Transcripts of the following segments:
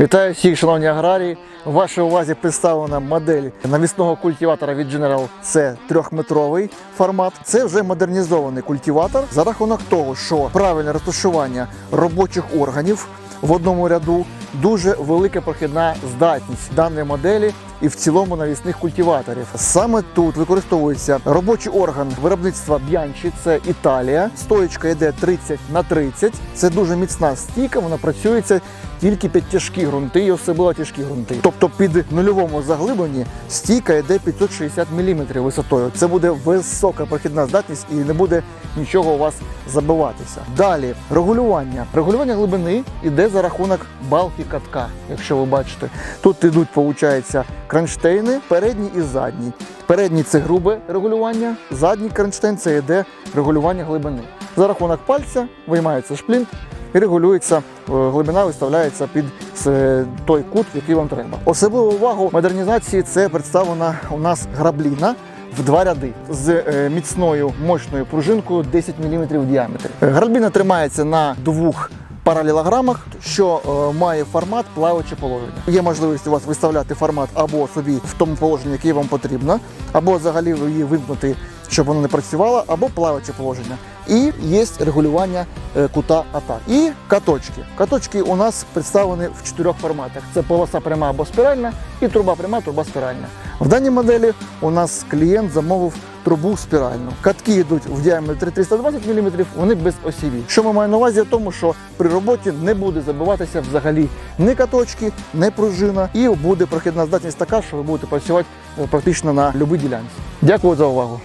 Вітаю всіх, шановні аграрії. В вашій увазі представлена модель навісного культиватора від General. Це трьохметровий формат. Це вже модернізований культиватор за рахунок того, що правильне розташування робочих органів в одному ряду дуже велика прохідна здатність даної моделі і в цілому навісних культиваторів. Саме тут використовується робочий орган виробництва Б'янчі, це Італія. Стоїчка йде 30 на 30. Це дуже міцна стійка, вона працюється тільки під тяжкі ґрунти і особливо тяжкі ґрунти. Тобто під нульовому заглибленні стійка йде 560 мм висотою. Це буде висока прохідна здатність і не буде нічого у вас забиватися. Далі регулювання. Регулювання глибини йде за рахунок балки катка, якщо ви бачите. Тут йдуть, виходить, кронштейни, передній і задній. Передній це грубе регулювання, задній кронштейн це йде регулювання глибини. За рахунок пальця виймається шплінт і регулюється е, глибина, виставляється під е, той кут, який вам треба. Особливу увагу модернізації це представлена у нас грабліна. В два ряди з е, міцною мощною пружинкою 10 мм в діаметрі. Е, тримається на двох паралелограмах, що е, має формат плаваюче положення. Є можливість у вас виставляти формат або собі в тому положенні, яке вам потрібно, або взагалі її вимкнути, щоб воно не працювало, або плаваюче положення. І є регулювання е, кута атак. І каточки. Каточки у нас представлені в чотирьох форматах: це полоса пряма або спіральна, і труба пряма, труба спіральна. В даній моделі у нас клієнт замовив трубу спіральну. Катки йдуть в діаметрі 320 мм, вони без осіві. Що ми маємо на увазі? В тому, що при роботі не буде забиватися взагалі ні каточки, ні пружина, і буде прохідна здатність така, що ви будете працювати е, практично на будь-якій ділянці. Дякую за увагу.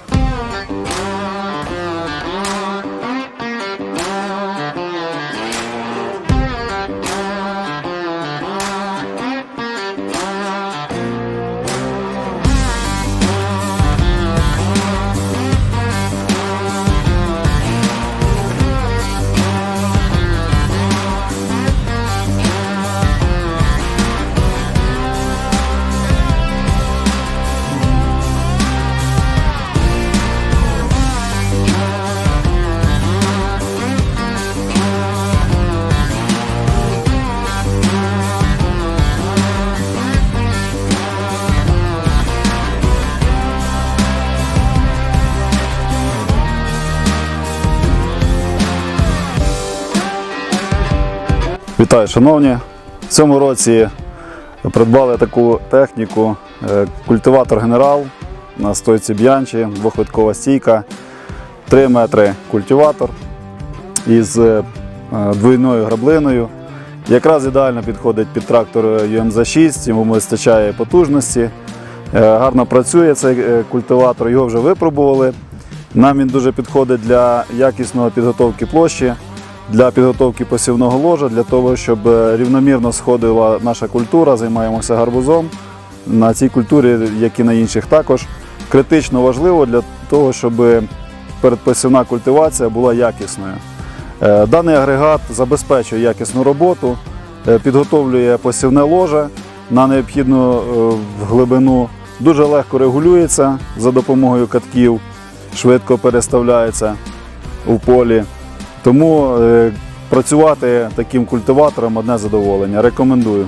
Вітаю, шановні! В цьому році придбали таку техніку е, культиватор генерал на стойці б'янчі, двохвиткова стійка, 3 метри культиватор із е, двойною граблиною. Якраз ідеально підходить під трактор UMZ6, йому вистачає потужності. Е, Гарно працює цей культиватор, його вже випробували. Нам він дуже підходить для якісної підготовки площі для підготовки посівного ложа, для того, щоб е, рівномірно сходила наша культура, займаємося гарбузом. На цій культурі, як і на інших, також критично важливо для того, щоб передпосівна культивація була якісною. Е, Даний агрегат забезпечує якісну роботу, е, підготовлює посівне ложе на необхідну глибину, дуже легко регулюється за допомогою катків, швидко переставляється у полі. Тому е, працювати таким культиватором одне задоволення. Рекомендую.